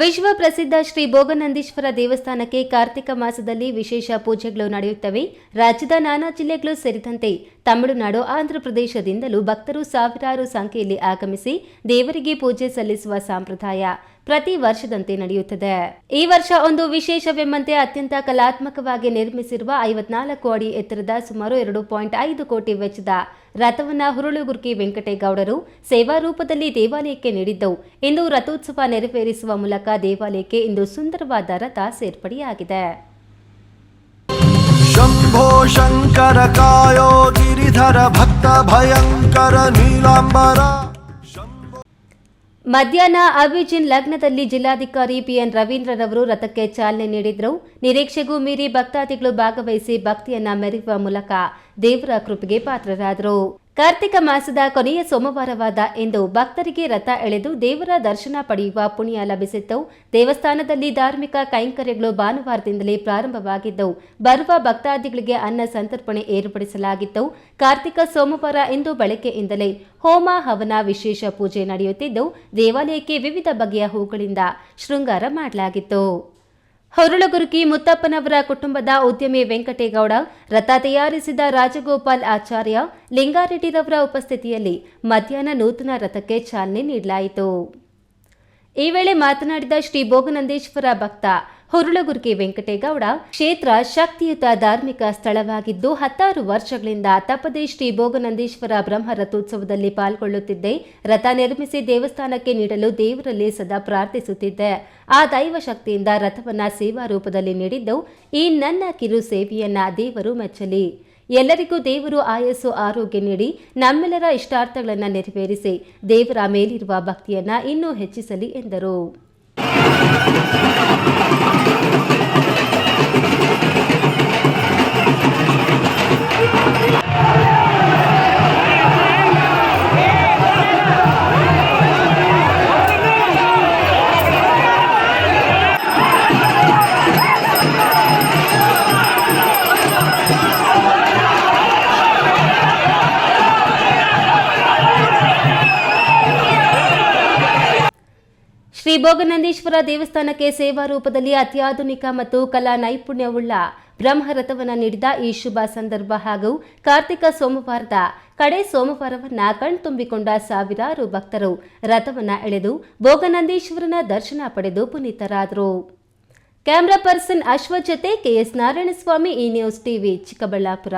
ವಿಶ್ವ ಪ್ರಸಿದ್ಧ ಶ್ರೀ ಭೋಗನಂದೀಶ್ವರ ದೇವಸ್ಥಾನಕ್ಕೆ ಕಾರ್ತಿಕ ಮಾಸದಲ್ಲಿ ವಿಶೇಷ ಪೂಜೆಗಳು ನಡೆಯುತ್ತವೆ. ರಾಜ್ಯದ ನಾನಾ ಜಿಲ್ಲೆಗಳು ಸೇರಿದಂತೆ ತಮಿಳುನಾಡು, ಆಂಧ್ರಪ್ರದೇಶದಿಂದಲೂ ಭಕ್ತರು ಸಾವಿರಾರು ಸಂಖ್ಯೆಯಲ್ಲಿ ಆಗಮಿಸಿ ದೇವರಿಗೆ ಪೂಜೆ ಸಲ್ಲಿಸುವ ಸಂಪ್ರದಾಯ ಪ್ರತಿ ವರ್ಷದಂತೆ ನಡೆಯುತ್ತದೆ. ಈ ವರ್ಷ ಒಂದು ವಿಶೇಷವೆಂಬಂತೆ ಅತ್ಯಂತ ಕಲಾತ್ಮಕವಾಗಿ ನಿರ್ಮಿಸಿರುವ ಐವತ್ನಾಲ್ಕು ಅಡಿ ಎತ್ತರದ ಸುಮಾರು ಎರಡು ಪಾಯಿಂಟ್ ಐದು ಕೋಟಿ ವೆಚ್ಚದ ರಥವನ್ನ ಹುರುಳುಗುರ್ಕಿ ವೆಂಕಟೇಗೌಡರು ಸೇವಾ ರೂಪದಲ್ಲಿ ದೇವಾಲಯಕ್ಕೆ ನೀಡಿದ್ದವು. ಇಂದು ರಥೋತ್ಸವ ನೆರವೇರಿಸುವ ಮೂಲಕ ದೇವಾಲಯಕ್ಕೆ ಇಂದು ಸುಂದರವಾದ ರಥ ಸೇರ್ಪಡೆಯಾಗಿದೆ. ಶ್ರೀಧರ ಭಕ್ತ ಭಯಂಕರ ನೀಲಾಂಬರ. ಮಧ್ಯಾಹ್ನ ಅಭಿಜಿನ್ ಲಗ್ನದಲ್ಲಿ ಜಿಲ್ಲಾಧಿಕಾರಿ ಪಿಎನ್ ರವೀಂದ್ರರವರು ರಥಕ್ಕೆ ಚಾಲನೆ ನೀಡಿದರು. ನಿರೀಕ್ಷೆಗೂ ಮೀರಿ ಭಕ್ತಾದಿಗಳು ಭಾಗವಹಿಸಿ ಭಕ್ತಿಯನ್ನ ಮೆರೆಯುವ ಮೂಲಕ ದೇವರ ಕೃಪೆಗೆ ಪಾತ್ರರಾದರು. ಕಾರ್ತಿಕ ಮಾಸದ ಕೊನೆಯ ಸೋಮವಾರವಾದ ಇಂದು ಭಕ್ತರಿಗೆ ರಥ ಎಳೆದು ದೇವರ ದರ್ಶನ ಪಡೆಯುವ ಪುಣ್ಯ ಲಭಿಸಿತ್ತು. ದೇವಸ್ಥಾನದಲ್ಲಿ ಧಾರ್ಮಿಕ ಕೈಂಕರ್ಯಗಳು ಭಾನುವಾರದಿಂದಲೇ ಪ್ರಾರಂಭವಾಗಿದ್ದವು ಬರುವ ಭಕ್ತಾದಿಗಳಿಗೆ ಅನ್ನ ಸಂತರ್ಪಣೆ ಏರ್ಪಡಿಸಲಾಗಿತ್ತು. ಕಾರ್ತಿಕ ಸೋಮವಾರ ಇಂದು ಬೆಳಗ್ಗೆಯಿಂದಲೇ ಹೋಮ ಹವನ ವಿಶೇಷ ಪೂಜೆ ನಡೆಯುತ್ತಿದ್ದು, ದೇವಾಲಯಕ್ಕೆ ವಿವಿಧ ಬಗೆಯ ಹೂಗಳಿಂದ ಶೃಂಗಾರ ಮಾಡಲಾಗಿತ್ತು. ಹೊರಳಗುರುಕಿ ಮುತ್ತಪ್ಪನವರ ಕುಟುಂಬದ ಉದ್ಯಮಿ ವೆಂಕಟೇಗೌಡ, ರಥ ತಯಾರಿಸಿದ ರಾಜಗೋಪಾಲ್ ಆಚಾರ್ಯ ಲಿಂಗಾರೆಡ್ಡಿರವರ ಉಪಸ್ಥಿತಿಯಲ್ಲಿ ಮಧ್ಯಾಹ್ನ ನೂತನ ರಥಕ್ಕೆ ಚಾಲನೆ ನೀಡಲಾಯಿತು. ಈ ವೇಳೆ ಮಾತನಾಡಿದ ಶ್ರೀ ಭೋಗನಂದೇಶ್ವರ ಭಕ್ತ ಹುರುಳಗುರ್ಕಿ ವೆಂಕಟೇಗೌಡ, ಕ್ಷೇತ್ರ ಶಕ್ತಿಯುತ ಧಾರ್ಮಿಕ ಸ್ಥಳವಾಗಿದ್ದು ಹತ್ತಾರು ವರ್ಷಗಳಿಂದ ತಪ್ಪದೆ ಶ್ರೀ ಭೋಗನಂದೀಶ್ವರ ಬ್ರಹ್ಮ ರಥೋತ್ಸವದಲ್ಲಿ ಪಾಲ್ಗೊಳ್ಳುತ್ತಿದ್ದೆ. ರಥ ನಿರ್ಮಿಸಿ ದೇವಸ್ಥಾನಕ್ಕೆ ನೀಡಲು ದೇವರಲ್ಲಿ ಸದಾ ಪ್ರಾರ್ಥಿಸುತ್ತಿದ್ದೆ. ಆ ದೈವ ಶಕ್ತಿಯಿಂದ ರಥವನ್ನ ಸೇವಾ ರೂಪದಲ್ಲಿ ನೀಡಿದ್ದು, ಈ ನನ್ನ ಕಿರು ಸೇವೆಯನ್ನ ದೇವರು ಮೆಚ್ಚಲಿ. ಎಲ್ಲರಿಗೂ ದೇವರು ಆಯಸ್ಸು ಆರೋಗ್ಯ ನೀಡಿ ನಮ್ಮೆಲ್ಲರ ಇಷ್ಟಾರ್ಥಗಳನ್ನು ನೆರವೇರಿಸಿ ದೇವರ ಮೇಲಿರುವ ಭಕ್ತಿಯನ್ನ ಇನ್ನೂ ಹೆಚ್ಚಿಸಲಿ ಎಂದರು. ಶ್ರೀ ಭೋಗನಂದೀಶ್ವರ ದೇವಸ್ಥಾನಕ್ಕೆ ಸೇವಾ ರೂಪದಲ್ಲಿ ಅತ್ಯಾಧುನಿಕ ಮತ್ತು ಕಲಾ ನೈಪುಣ್ಯವುಳ್ಳ ಬ್ರಹ್ಮರಥವನ್ನು ನೀಡಿದ ಈ ಶುಭ ಸಂದರ್ಭ ಹಾಗೂ ಕಾರ್ತಿಕ ಸೋಮವಾರದ ಕಡೆ ಸೋಮವಾರವನ್ನ ಕಣ್ತುಂಬಿಕೊಂಡ ಸಾವಿರಾರು ಭಕ್ತರು ರಥವನ್ನ ಎಳೆದು ಭೋಗನಂದೀಶ್ವರನ ದರ್ಶನ ಪಡೆದು ಪುನೀತರಾದರು. ಕ್ಯಾಮರಾ ಪರ್ಸನ್ ಅಶ್ವ ಜೊತೆ ಕೆಎಸ್ ನಾರಾಯಣಸ್ವಾಮಿ, ಈ ನ್ಯೂಸ್ ಟಿವಿ ಚಿಕ್ಕಬಳ್ಳಾಪುರ.